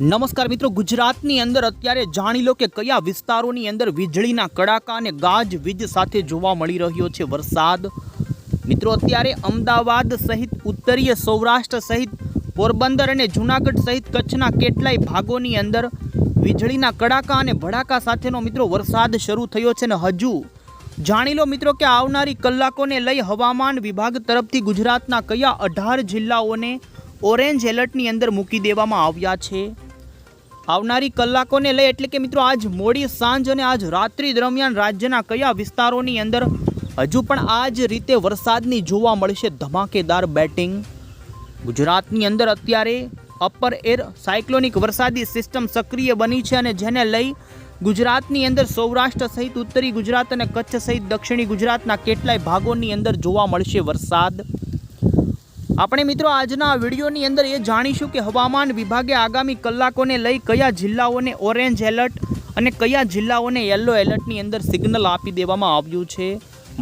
નમસ્કાર મિત્રો, ગુજરાતની અંદર અત્યારે જાણી લો કે કયા વિસ્તારોની અંદર વીજળીના કડાકા અને ગાજ વીજ સાથે જોવા મળી રહ્યો છે વરસાદ. મિત્રો, અત્યારે અમદાવાદ સહિત ઉત્તરીય સૌરાષ્ટ્ર સહિત પોરબંદર અને જૂનાગઢ સહિત કચ્છના કેટલાય ભાગોની અંદર વીજળીના કડાકા અને ભડાકા સાથેનો મિત્રો વરસાદ શરૂ થયો છે ને હજુ જાણી લો મિત્રો કે આવનારી કલાકોને લઈ હવામાન વિભાગ તરફથી ગુજરાતના કયા અઢાર જિલ્લાઓને ઓરેન્જ એલર્ટની અંદર મૂકી દેવામાં આવ્યા છે. આવનારી કલાકોને લઈ એટલે કે મિત્રો આજ મોડી સાંજ અને આજ રાત્રિ દરમિયાન રાજ્યના કયા વિસ્તારોની અંદર હજુ પણ આ જ રીતે વરસાદની જોવા મળશે ધમાકેદાર બેટિંગ. ગુજરાતની અંદર અત્યારે અપર એર સાયક્લોનિક વરસાદી સિસ્ટમ સક્રિય બની છે અને જેને લઈ ગુજરાતની અંદર સૌરાષ્ટ્ર સહિત ઉત્તરી ગુજરાત અને કચ્છ સહિત દક્ષિણી ગુજરાતના કેટલાય ભાગોની અંદર જોવા મળશે વરસાદ. આપણે મિત્રો આજના વિડીયોની અંદર એ જાણીશું કે હવામાન વિભાગે આગામી કલાકોને લઈ કયા જિલ્લાઓને ઓરેન્જ એલર્ટ અને કયા જિલ્લાઓને યલો એલર્ટની અંદર સિગ્નલ આપી દેવામાં આવ્યું છે.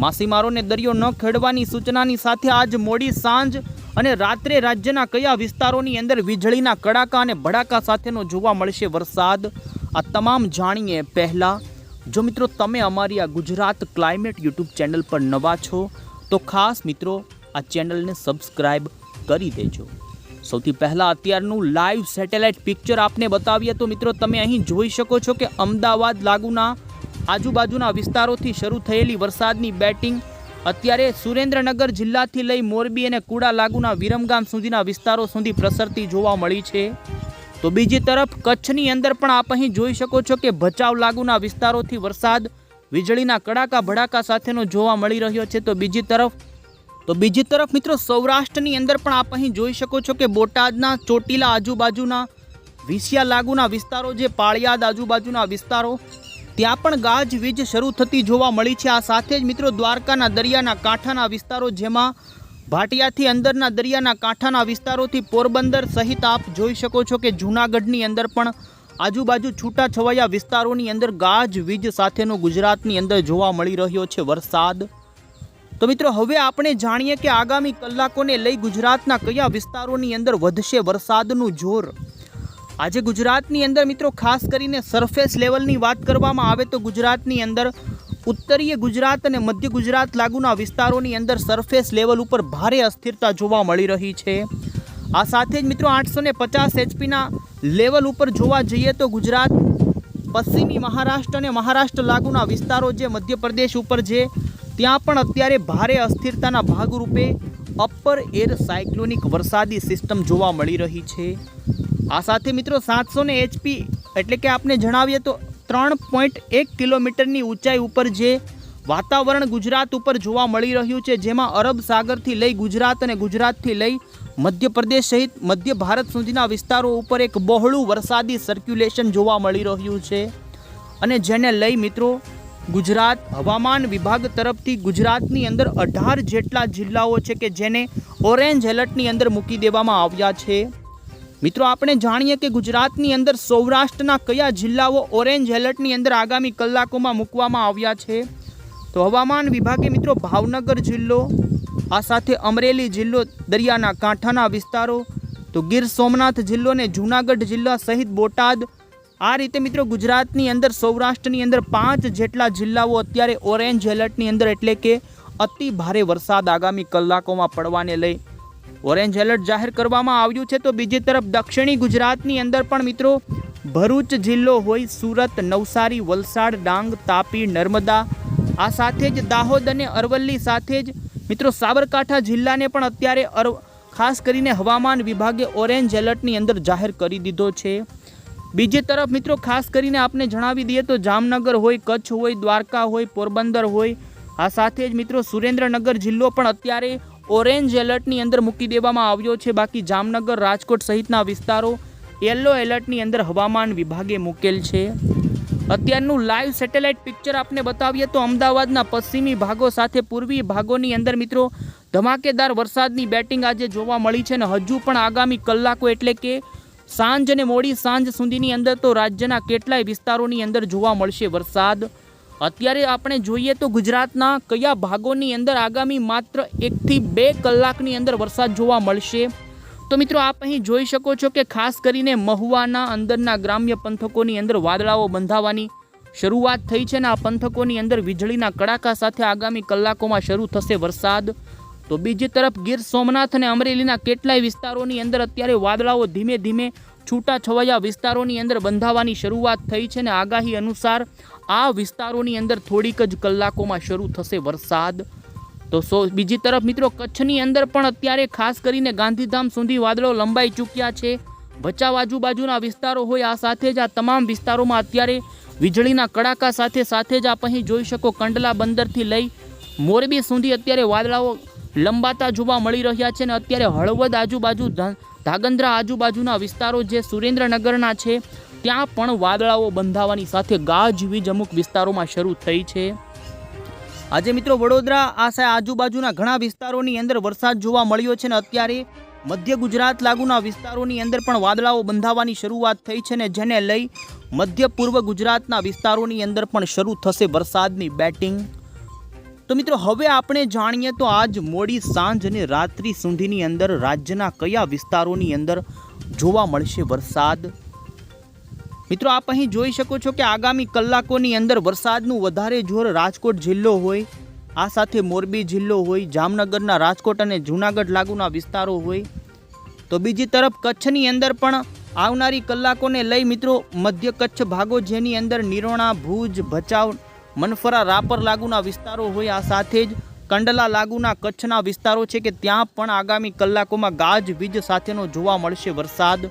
માછીમારોને દરિયો ન ખેડવાની સૂચનાની સાથે આજ મોડી સાંજ અને રાત્રે રાજ્યના કયા વિસ્તારોની અંદર વીજળીના કડાકા અને ભડાકા સાથેનો જોવા મળશે વરસાદ? આ તમામ જાણીએ પહેલાં. જો મિત્રો તમે અમારી આ ગુજરાત ક્લાઇમેટ યુટ્યુબ ચેનલ પર નવા છો, તો ખાસ મિત્રો આ ચેનલને સબસ્ક્રાઇબ કરી દેજો. સૌથી પહેલાં અત્યારનું લાઈવ સેટેલાઇટ પિક્ચર આપને બતાવીએ તો મિત્રો તમે અહીં જોઈ શકો છો કે અમદાવાદ લાગુના આજુબાજુના વિસ્તારોથી શરૂ થયેલી વરસાદની બેટિંગ, અત્યારે સુરેન્દ્રનગર જિલ્લાથી લઈ મોરબી અને કુડા લાગુના વિરમગામ સુધીના વિસ્તારો સુધી પ્રસરતી જોવા મળી છે. તો બીજી તરફ કચ્છની અંદર પણ આપ અહીં જોઈ શકો છો કે ભચાઉ લાગુના વિસ્તારોથી વરસાદ, વીજળીના કડાકા ભડાકા સાથેનો જોવા મળી રહ્યો છે. તો બીજી તરફ તો બીજી તરફ મિત્રો સૌરાષ્ટ્રની અંદર પણ આપ અહીં જોઈ શકો છો કે બોટાદના, ચોટીલા આજુબાજુના, વિસિયા લાગુના વિસ્તારો જે પાળિયાદ આજુબાજુના વિસ્તારો, ત્યાં પણ ગાજવીજ શરૂ થતી જોવા મળી છે. આ સાથે જ મિત્રો દ્વારકાના દરિયાના કાંઠાના વિસ્તારો જેમાં ભાટિયાથી અંદરના દરિયાના કાંઠાના વિસ્તારોથી પોરબંદર સહિત આપ જોઈ શકો છો કે જૂનાગઢની અંદર પણ આજુબાજુ છૂટાછવાયા વિસ્તારોની અંદર ગાજવીજ સાથેનો ગુજરાતની અંદર જોવા મળી રહ્યો છે વરસાદ. તો મિત્રો, હવે આપણે જાણીએ કે આગામી કલાકોને લઈ ગુજરાતના કયા વિસ્તારોની અંદર વધશે વરસાદનું જોર? આજે ગુજરાતની અંદર મિત્રો, ખાસ કરીને સરફેસ લેવલની વાત કરવામાં આવે તો ગુજરાતની અંદર ઉત્તરીય ગુજરાત અને મધ્ય ગુજરાત લાગુના વિસ્તારોની અંદર સરફેસ લેવલ ઉપર ભારે અસ્થિરતા જોવા મળી રહી છે. આ સાથે જ મિત્રો આઠસો ને પચાસ એચપીના લેવલ ઉપર જોવા જઈએ તો ગુજરાત, પશ્ચિમી મહારાષ્ટ્ર અને મહારાષ્ટ્ર લાગુના વિસ્તારો જે મધ્યપ્રદેશ ઉપર છે ત્યાં પણ અત્યારે ભારે અસ્થિરતાના ભાગરૂપે અપર એર સાયક્લોનિક વરસાદી સિસ્ટમ જોવા મળી રહી છે. આ સાથે મિત્રો સાતસો ને એચપી એટલે કે આપને જણાવીએ તો ત્રણ પોઈન્ટ એક કિલોમીટરની ઊંચાઈ ઉપર જે વાતાવરણ ગુજરાત ઉપર જોવા મળી રહ્યું છે, જેમાં અરબ સાગરથી લઈ ગુજરાત અને ગુજરાતથી લઈ મધ્યપ્રદેશ સહિત મધ્ય ભારત સુધીના વિસ્તારો ઉપર એક બહોળું વરસાદી સર્ક્યુલેશન જોવા મળી રહ્યું છે. અને જેને લઈ મિત્રો ગુજરાત હવામાન વિભાગ તરફથી ગુજરાતની અંદર અઢાર જેટલા જિલ્લાઓ છે કે જેને ઓરેન્જ એલર્ટની અંદર મૂકી દેવામાં આવ્યા છે. મિત્રો, આપણે જાણીએ કે ગુજરાતની અંદર સૌરાષ્ટ્રના કયા જિલ્લાઓ ઓરેન્જ એલર્ટની અંદર આગામી કલાકોમાં મૂકવામાં આવ્યા છે? તો હવામાન વિભાગે મિત્રો ભાવનગર જિલ્લો, આ સાથે અમરેલી જિલ્લો, દરિયાના કાંઠાના વિસ્તારો, તો ગીર સોમનાથ જિલ્લો ને જૂનાગઢ જિલ્લા સહિત બોટાદ આ રીતે મિત્રો ગુજરાતની અંદર, સૌરાષ્ટ્રની અંદર પાંચ જેટલા જિલ્લાઓ અત્યારે ઓરેન્જ એલર્ટની અંદર એટલે કે અતિ ભારે વરસાદ આગામી કલાકોમાં પડવાને લઈ ઓરેન્જ એલર્ટ જાહેર કરવામાં આવ્યું છે. તો બીજી તરફ દક્ષિણી ગુજરાતની અંદર પણ મિત્રો ભરૂચ જિલ્લો હોય, સુરત, નવસારી, વલસાડ, ડાંગ, તાપી, નર્મદા, આ સાથે જ દાહોદ અને અરવલ્લી સાથે જ મિત્રો સાબરકાંઠા જિલ્લાને પણ અત્યારે ખાસ કરીને હવામાન વિભાગે ઓરેન્જ એલર્ટની અંદર જાહેર કરી દીધો છે. બીજી તરફ મિત્રો, ખાસ કરીને આપને જણાવી દઈએ તો જામનગર હોય, કચ્છ હોય, દ્વારકા હોય, પોરબંદર હોય, આ સાથે જ મિત્રો સુરેન્દ્રનગર જિલ્લો પણ અત્યારે ઓરેન્જ એલર્ટની અંદર મૂકી દેવામાં આવ્યો છે. બાકી જામનગર, રાજકોટ સહિતના વિસ્તારો યલો એલર્ટની અંદર હવામાન વિભાગે મૂકેલ છે. અત્યારનું લાઈવ સેટેલાઇટ પિક્ચર આપને બતાવીએ તો અમદાવાદના પશ્ચિમી ભાગો સાથે પૂર્વી ભાગોની અંદર મિત્રો ધમાકેદાર વરસાદની બેટિંગ આજે જોવા મળી છે અને હજુ પણ આગામી કલાકો એટલે કે સાંજ અને મોડી સાંજ સુધીની અંદર તો રાજ્યના કેટલાય વિસ્તારોની અંદર જોવા મળશે વરસાદ. અત્યારે આપણે જોઈએ તો ગુજરાતના કયા ભાગોની અંદર આગામી માત્ર એકથી બે કલાકની અંદર વરસાદ જોવા મળશે. તો મિત્રો આપ અહીં જોઈ શકો છો કે ખાસ કરીને મહુવાના અંદરના ગ્રામ્ય પંથકોની અંદર વાદળાઓ બંધાવાની શરૂઆત થઈ છે ને આ પંથકોની અંદર વીજળીના કડાકા સાથે આગામી કલાકોમાં શરૂ થશે વરસાદ. તો બીજી તરફ ગીર સોમનાથ અને અમરેલીના કેટલાય વિસ્તારોની અંદર અત્યારે વાદળાઓ ધીમે ધીમે છૂટાછવાયા વિસ્તારોની અંદર બંધાવાની શરૂઆત થઈ છે અને આગાહી અનુસાર આ વિસ્તારોની અંદર થોડીક જ કલાકોમાં શરૂ થશે વરસાદ. તો સો, બીજી તરફ મિત્રો કચ્છની અંદર પણ અત્યારે ખાસ કરીને ગાંધીધામ સુધી વાદળો લંબાઈ ચૂક્યા છે. ભચાઉ આજુબાજુના વિસ્તારો હોય આ સાથે જ આ તમામ વિસ્તારોમાં અત્યારે વીજળીના કડાકા સાથે સાથે જ આપ અહીં જોઈ શકો કંડલા બંદરથી લઈ મોરબી સુધી અત્યારે વાદળાઓ લંબાતા જોવા મળી રહ્યા છે અને અત્યારે હળવદ આજુબાજુ ધાગંદ્રા આજુબાજુના વિસ્તારો જે સુરેન્દ્રનગરના છે, ત્યાં પણ વાદળાઓ બંધાવાની સાથે ગાજવીજ અમુક વિસ્તારોમાં શરૂ થઈ છે. આજે મિત્રો વડોદરા આ આજુબાજુના ઘણા વિસ્તારોની અંદર વરસાદ જોવા મળ્યો છે ને અત્યારે મધ્ય ગુજરાત લાગુના વિસ્તારોની અંદર પણ વાદળાઓ બંધાવાની શરૂઆત થઈ છે ને જેને લઈ મધ્ય પૂર્વ ગુજરાતના વિસ્તારોની અંદર પણ શરૂ થશે વરસાદની બેટિંગ. તો મિત્રો, હવે આપણે જાણીએ તો આજ મોડી સાંજ અને રાત્રિ સુધીની અંદર રાજ્યના કયા વિસ્તારોની અંદર જોવા મળશે વરસાદ? મિત્રો, આપ અહીં જોઈ શકો છો કે આગામી કલાકોની અંદર વરસાદનું વધારે જોર રાજકોટ જિલ્લો હોય, આ સાથે મોરબી જિલ્લો હોય, જામનગરના રાજકોટ અને જૂનાગઢ લાગુના વિસ્તારો હોય. તો બીજી તરફ કચ્છની અંદર પણ આવનારી કલાકોને લઈ મિત્રો મધ્ય કચ્છ ભાગો જેની અંદર નિરોણા, ભુજ, ભચાઉ મનફરા રાપર લાગુના વિસ્તારો હોય આ સાથે જ કંડલા લાગુના કચ્છના વિસ્તારો છે કે ત્યાં પણ આગામી કલાકોમાં ગાજ વીજ સાથેનો જોવા મળશે વરસાદ.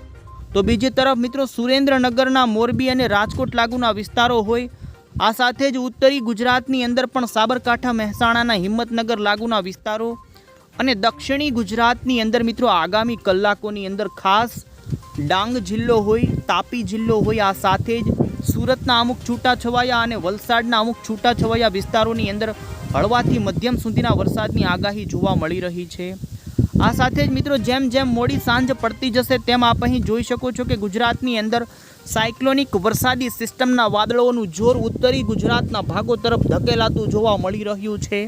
તો બીજી તરફ મિત્રો સુરેન્દ્રનગરના મોરબી અને રાજકોટ લાગુના વિસ્તારો હોય, આ સાથે જ ઉત્તરી ગુજરાતની અંદર પણ સાબરકાંઠા, મહેસાણાના હિંમતનગર લાગુના વિસ્તારો અને દક્ષિણી ગુજરાતની અંદર મિત્રો આગામી કલાકોની અંદર ખાસ ડાંગ જિલ્લો હોય, તાપી જિલ્લો હોય, આ સાથે જ સુરતના અમુક છૂટાછવાયા અને વલસાડના અમુક છૂટાછવાયા વિસ્તારોની અંદર હળવાથી મધ્યમ સુધીના વરસાદની આગાહી જોવા મળી રહી છે. આ સાથે જ મિત્રો જેમ જેમ મોડી સાંજ પડતી જશે તેમ આપ અહીં જોઈ શકો છો કે ગુજરાતની અંદર સાયક્લોનિક વરસાદી સિસ્ટમના વાદળોનું જોર ઉત્તરી ગુજરાતના ભાગો તરફ ધકેલાતું જોવા મળી રહ્યું છે.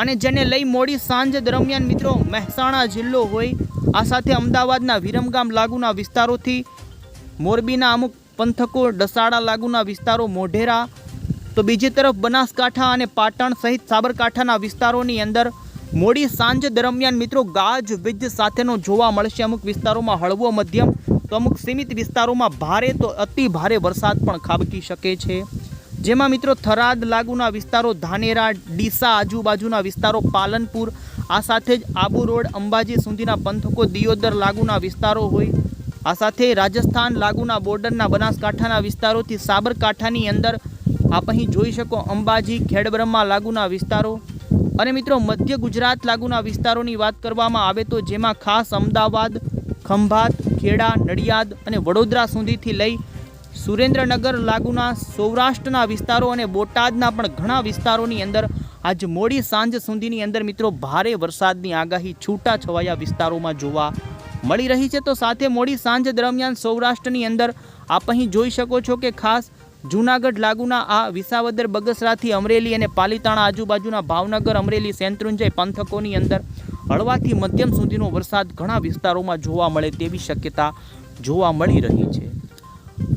અને જેને લઈ મોડી સાંજ દરમિયાન મિત્રો મહેસાણા જિલ્લો હોય, આ સાથે અમદાવાદના વિરમગામ લાગુના વિસ્તારોથી મોરબીના અમુક પંથકો ડસાડા લાગુના વિસ્તારો મોઢેરા, તો બીજી તરફ બનાસકાંઠા અને પાટણ સહિત સાબરકાંઠાના વિસ્તારોની અંદર મોડી સાંજ દરમિયાન મિત્રો ગાજ, વીજ સાથેનો જોવા મળશે. અમુક વિસ્તારોમાં હળવો મધ્યમ, તો અમુક સીમિત વિસ્તારોમાં ભારે, તો અતિ ભારે વરસાદ પણ ખાબકી શકે છે. જેમાં મિત્રો થરાદ લાગુના વિસ્તારો ધાનેરા, ડીસા આજુબાજુના વિસ્તારો પાલનપુર, આ સાથે જ આબુ રોડ અંબાજી સુધીના પંથકો દિયોદર લાગુના વિસ્તારો હોય આ સાથે રાજસ્થાન લાગુના બોર્ડરના બનાસકાંઠાના વિસ્તારોથી સાબરકાંઠાની અંદર આપ અહીં જોઈ શકો અંબાજી, ખેડબ્રહ્મા લાગુના વિસ્તારો. અને મિત્રો, મધ્ય ગુજરાત લાગુના વિસ્તારોની વાત કરવામાં આવે તો જેમાં ખાસ અમદાવાદ, ખંભાત, ખેડા, નડિયાદ અને વડોદરા સુધીથી લઈ સુરેન્દ્રનગર લાગુના, સૌરાષ્ટ્રના વિસ્તારો અને બોટાદના પણ ઘણા વિસ્તારોની અંદર આજ મોડી સાંજ સુધીની અંદર મિત્રો, ભારે વરસાદની આગાહી છૂટા છવાયા વિસ્તારોમાં જોવા મળી રહી છે, તો સાથે મોડી સાંજ દરમિયાન સૌરાષ્ટ્રની અંદર આપ અહીં જોઈ શકો છો કે ખાસ જૂનાગઢ લાગુના આ વિસાવદર, બગસરાથી અમરેલી અને પાલીતાણા આજુબાજુના ભાવનગર, અમરેલી સેંત્રુંજય પંથકોની અંદર હળવાથી મધ્યમ સુધીનો વરસાદ ઘણા વિસ્તારોમાં જોવા મળે તેવી શક્યતા જોવા મળી રહી છે.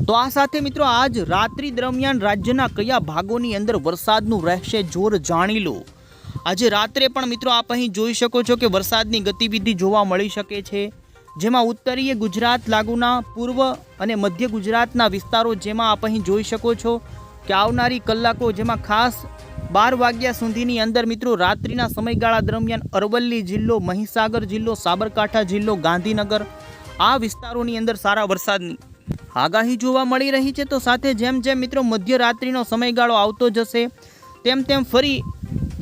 તો આ સાથે મિત્રો આજ રાત્રિ દરમિયાન રાજ્યના કયા ભાગોની અંદર વરસાદનું રહેશે જોર જાણી લો. આજે રાત્રે પણ મિત્રો આપ અહીં જોઈ શકો છો કે વરસાદની ગતિવિધિ જોવા મળી શકે છે. જેમાં ઉત્તરીય ગુજરાત લાગુના પૂર્વ અને મધ્ય ગુજરાતના વિસ્તારો જેમાં આપ અહીં જોઈ શકો છો કે આવનારી કલાકો જેમાં ખાસ બાર વાગ્યા સુધીની અંદર મિત્રો રાત્રિના સમયગાળા દરમિયાન અરવલ્લી જિલ્લો, મહીસાગર જિલ્લો, સાબરકાંઠા જિલ્લો, ગાંધીનગર આ વિસ્તારોની અંદર સારા વરસાદની આગાહી જોવા મળી રહી છે. તો સાથે જેમ જેમ મિત્રો મધ્યરાત્રિનો સમયગાળો આવતો જશે, તેમ તેમ ફરી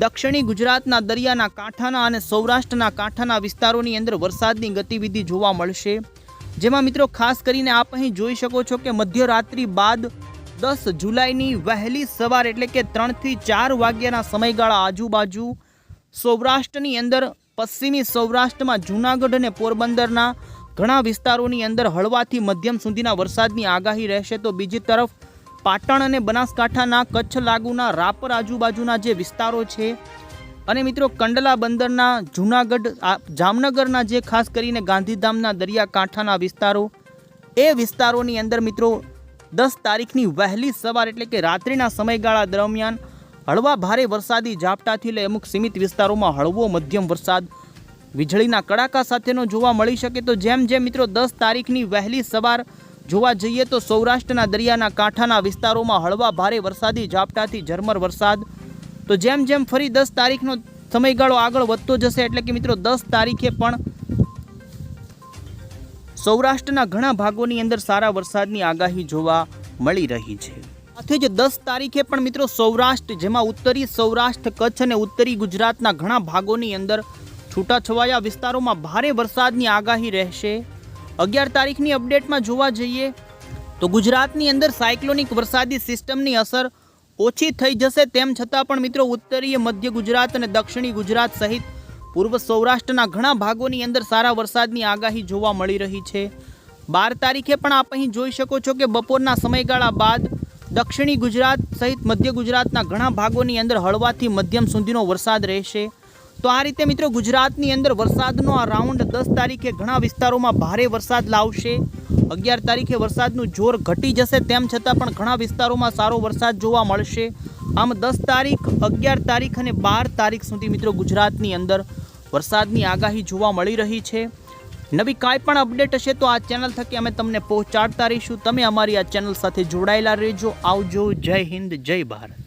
દક્ષિણી ગુજરાતના દરિયાના કાંઠાના અને સૌરાષ્ટ્રના કાંઠાના વિસ્તારોની અંદર વરસાદની ગતિવિધિ જોવા મળશે. જેમાં મિત્રો ખાસ કરીને આપ અહીં જોઈ શકો છો કે મધ્યરાત્રિ બાદ દસ જુલાઈની વહેલી સવાર એટલે કે ત્રણથી ચાર વાગ્યાના સમયગાળા આજુબાજુ સૌરાષ્ટ્રની અંદર, પશ્ચિમી સૌરાષ્ટ્રમાં જૂનાગઢ અને પોરબંદરના ઘણા વિસ્તારોની અંદર હળવાથી મધ્યમ સુધીના વરસાદની આગાહી રહેશે. તો બીજી તરફ પાટણ અને બનાસકાંઠાના કચ્છ લાગુના રાપર આજુબાજુના જે વિસ્તારો છે, અને મિત્રો કંડલા બંદરના જૂનાગઢ જામનગરના જે ખાસ કરીને ગાંધીધામના દરિયાકાંઠાના વિસ્તારો, એ વિસ્તારોની અંદર મિત્રો દસ તારીખની વહેલી સવાર એટલે કે રાત્રિના સમયગાળા દરમિયાન હળવા ભારે વરસાદી ઝાપટાથી લઈ અમુક સીમિત વિસ્તારોમાં હળવો મધ્યમ વરસાદ વીજળીના કડાકા સાથેનો જોવા મળી શકે તો જેમ જેમ મિત્રો દસ તારીખની વહેલી સવાર જોવા જઈએ તો સૌરાષ્ટ્રના દરિયાના કાંઠાના વિસ્તારોમાં હળવા ભારે વરસાદી ઝાપટાથી ઝરમર વરસાદ. તો જેમ જેમ ફરી દસ તારીખનો સમયગાળો આગળ વધતો જશે એટલે કે મિત્રો દસ તારીખે પણ સૌરાષ્ટ્રના ઘણા ભાગોની અંદર સારા વરસાદની આગાહી જોવા મળી રહી છે. સાથે જ દસ તારીખે પણ મિત્રો સૌરાષ્ટ્ર, જેમાં ઉત્તરી સૌરાષ્ટ્ર, કચ્છ અને ઉત્તરી ગુજરાતના ઘણા ભાગોની અંદર છૂટાછવાયા વિસ્તારોમાં ભારે વરસાદની આગાહી રહેશે. અગિયાર તારીખની અપડેટમાં જોવા જઈએ તો ગુજરાતની અંદર સાયક્લોનિક વરસાદી સિસ્ટમની અસર ઓછી થઈ જશે તેમ છતાં પણ મિત્રો ઉત્તરીય મધ્ય ગુજરાત અને દક્ષિણી ગુજરાત સહિત પૂર્વ સૌરાષ્ટ્રના ઘણા ભાગોની અંદર સારા વરસાદની આગાહી જોવા મળી રહી છે. બાર તારીખે પણ આપ અહીં જોઈ શકો છો કે બપોરના સમયગાળા બાદ દક્ષિણી ગુજરાત સહિત મધ્ય ગુજરાતના ઘણા ભાગોની અંદર હળવાથી મધ્યમ સુધીનો વરસાદ રહેશે. તો આ રીતે મિત્રો ગુજરાતની અંદર વરસાદનો આ રાઉન્ડ દસ તારીખે ઘણા વિસ્તારોમાં ભારે વરસાદ લાવશે. અગિયાર તારીખે વરસાદનું જોર ઘટી જશે, તેમ છતાં પણ ઘણા વિસ્તારોમાં સારો વરસાદ જોવા મળશે. આમ દસ તારીખ, અગિયાર તારીખ અને બાર તારીખ સુધી મિત્રો ગુજરાતની અંદર વરસાદની આગાહી જોવા મળી રહી છે. નવી કાંઈ પણ અપડેટ હશે તો આ ચેનલ થકી અમે તમને પહોંચાડતા રહીશું. તમે અમારી આ ચેનલ સાથે જોડાયેલા રહેજો. આવજો. જય હિન્દ. જય ભારત.